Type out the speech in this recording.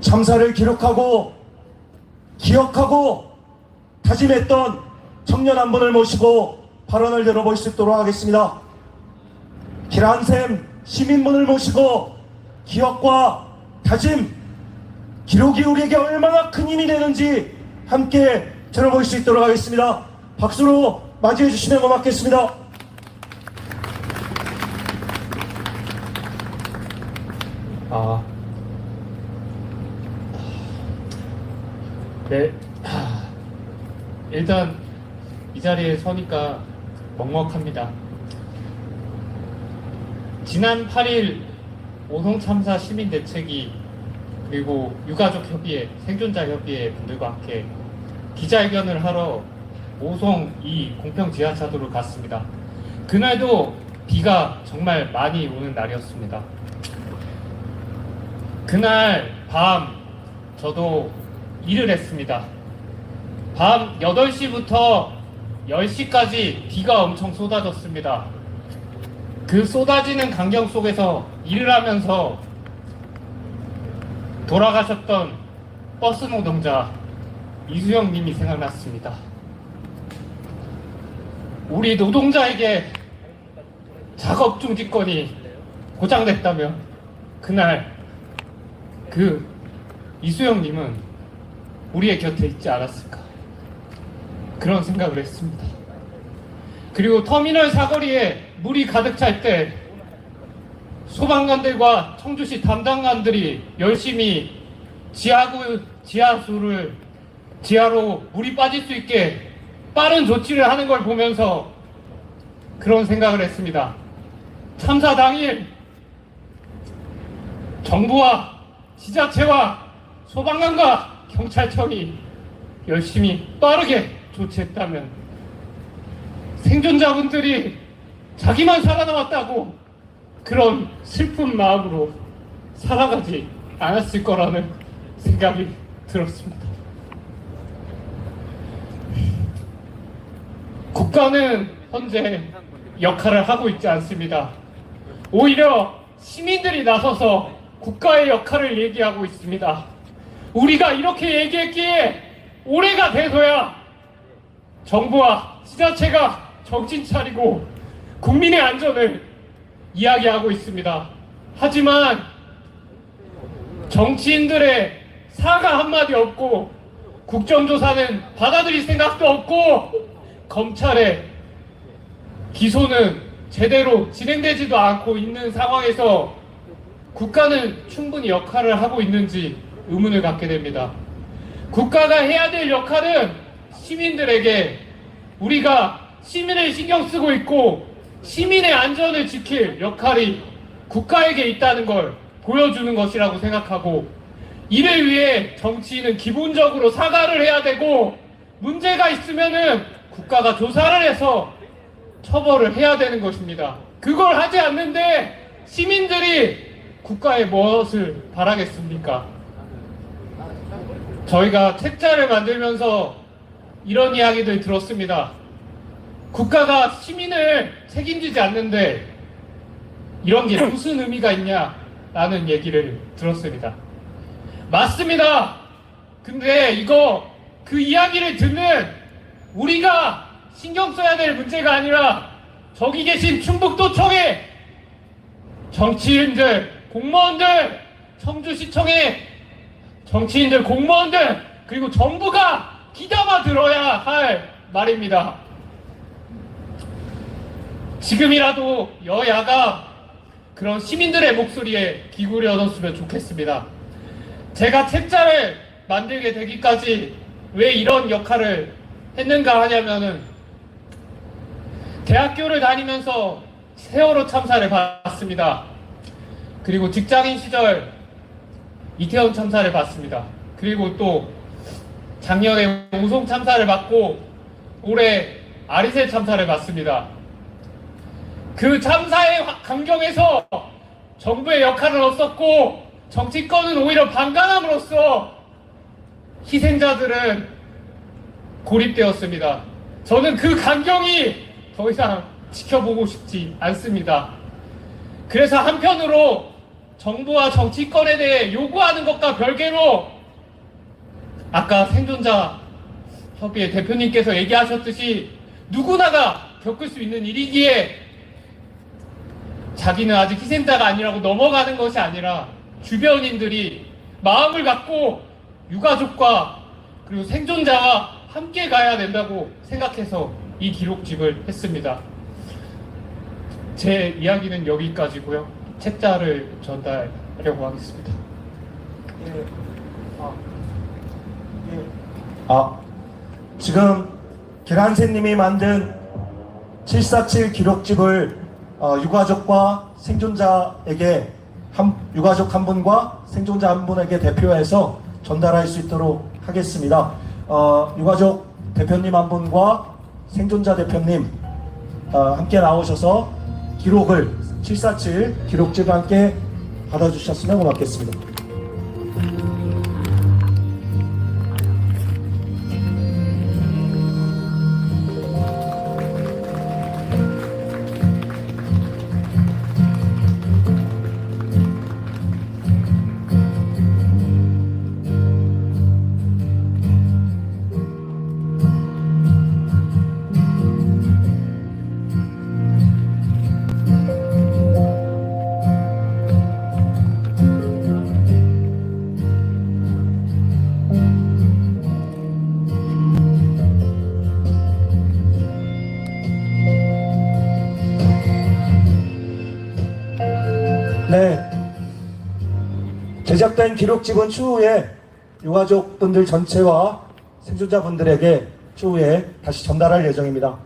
참사를 기록하고 기억하고 다짐했던 청년 한 분을 모시고 발언을 열어볼 수 있도록 하겠습니다. 기란샘 시민분을 모시고 기억과 다짐, 기록이 우리에게 얼마나 큰 힘이 되는지 함께 들어볼 수 있도록 하겠습니다. 박수로 맞이해 주시면 고맙겠습니다. 아. 네. 하, 일단 이 자리에 서니까 먹먹합니다. 지난 8일 오송 참사 시민 대책위 그리고 유가족 협의회, 생존자 협의회 분들과 함께 기자회견을 하러 오송 2 공평 지하차도를 갔습니다. 그날도 비가 정말 많이 오는 날이었습니다. 그날 밤 저도 일을 했습니다. 밤 8시부터 10시까지 비가 엄청 쏟아졌습니다. 그 쏟아지는 강경 속에서 일을 하면서 돌아가셨던 버스 노동자 이수영 님이 생각났습니다. 우리 노동자에게 작업 중지권이 보장됐다면 그날 그 이수영 님은 우리의 곁에 있지 않았을까 그런 생각을 했습니다. 그리고 터미널 사거리에 물이 가득 찰 때 소방관들과 청주시 담당관들이 열심히 지하구 지하수를 지하로 물이 빠질 수 있게 빠른 조치를 하는 걸 보면서 그런 생각을 했습니다. 참사 당일 정부와 지자체와 소방관과 경찰청이 열심히 빠르게 조치했다면 생존자분들이 자기만 살아남았다고 그런 슬픈 마음으로 살아가지 않았을 거라는 생각이 들었습니다. 국가는 현재 역할을 하고 있지 않습니다. 오히려 시민들이 나서서 국가의 역할을 얘기하고 있습니다. 우리가 이렇게 얘기했기에 올해가 돼서야 정부와 지자체가 정신 차리고 국민의 안전을 이야기하고 있습니다. 하지만 정치인들의 사과 한마디 없고 국정조사는 받아들일 생각도 없고 검찰의 기소는 제대로 진행되지도 않고 있는 상황에서 국가는 충분히 역할을 하고 있는지 의문을 갖게 됩니다. 국가가 해야 될 역할은 시민들에게 우리가 시민을 신경 쓰고 있고 시민의 안전을 지킬 역할이 국가에게 있다는 걸 보여주는 것이라고 생각하고 이를 위해 정치인은 기본적으로 사과를 해야 되고 문제가 있으면은 국가가 조사를 해서 처벌을 해야 되는 것입니다. 그걸 하지 않는데 시민들이 국가에 무엇을 바라겠습니까? 저희가 책자를 만들면서 이런 이야기들 들었습니다. 국가가 시민을 책임지지 않는데 이런 게 무슨 의미가 있냐라는 얘기를 들었습니다. 맞습니다. 근데 이거 그 이야기를 듣는 우리가 신경 써야 될 문제가 아니라 저기 계신 충북도청의 정치인들, 공무원들, 청주시청의 정치인들, 공무원들, 그리고 정부가 귀담아 들어야 할 말입니다. 지금이라도 여야가 그런 시민들의 목소리에 기울여줬으면 좋겠습니다. 제가 책자를 만들게 되기까지 왜 이런 역할을 했는가 하냐면은 대학교를 다니면서 세월호 참사를 봤습니다. 그리고 직장인 시절 이태원 참사를 봤습니다. 그리고 또 작년에 오송 참사를 봤고 올해 아리세 참사를 봤습니다. 그 참사의 화- 강경에서 정부의 역할은 없었고 정치권은 오히려 방관함으로써 희생자들은 고립되었습니다. 저는 그 강경이 더 이상 지켜보고 싶지 않습니다. 그래서 한편으로 정부와 정치권에 대해 요구하는 것과 별개로 아까 생존자 협의회 대표님께서 얘기하셨듯이 누구나가 겪을 수 있는 일이기에 자기는 아직 희생자가 아니라고 넘어가는 것이 아니라 주변인들이 마음을 갖고 유가족과 그리고 생존자와 함께 가야 된다고 생각해서 이 기록집을 했습니다. 제 이야기는 여기까지고요. 책자를 전달하려고 하겠습니다. 예. 아, 예. 아, 지금 계란새님이 만든 747 기록집을 어, 유가족과 생존자에게 한, 유가족 한 분과 생존자 한 분에게 대표해서 전달할 수 있도록 하겠습니다. 어, 유가족 대표님 한 분과 생존자 대표님 어, 함께 나오셔서 기록을 747 기록집을 함께 받아주셨으면 고맙겠습니다. 네. 제작된 기록 집은 추후에 유가족분들 전체와 생존자분들에게 추후에 다시 전달할 예정입니다.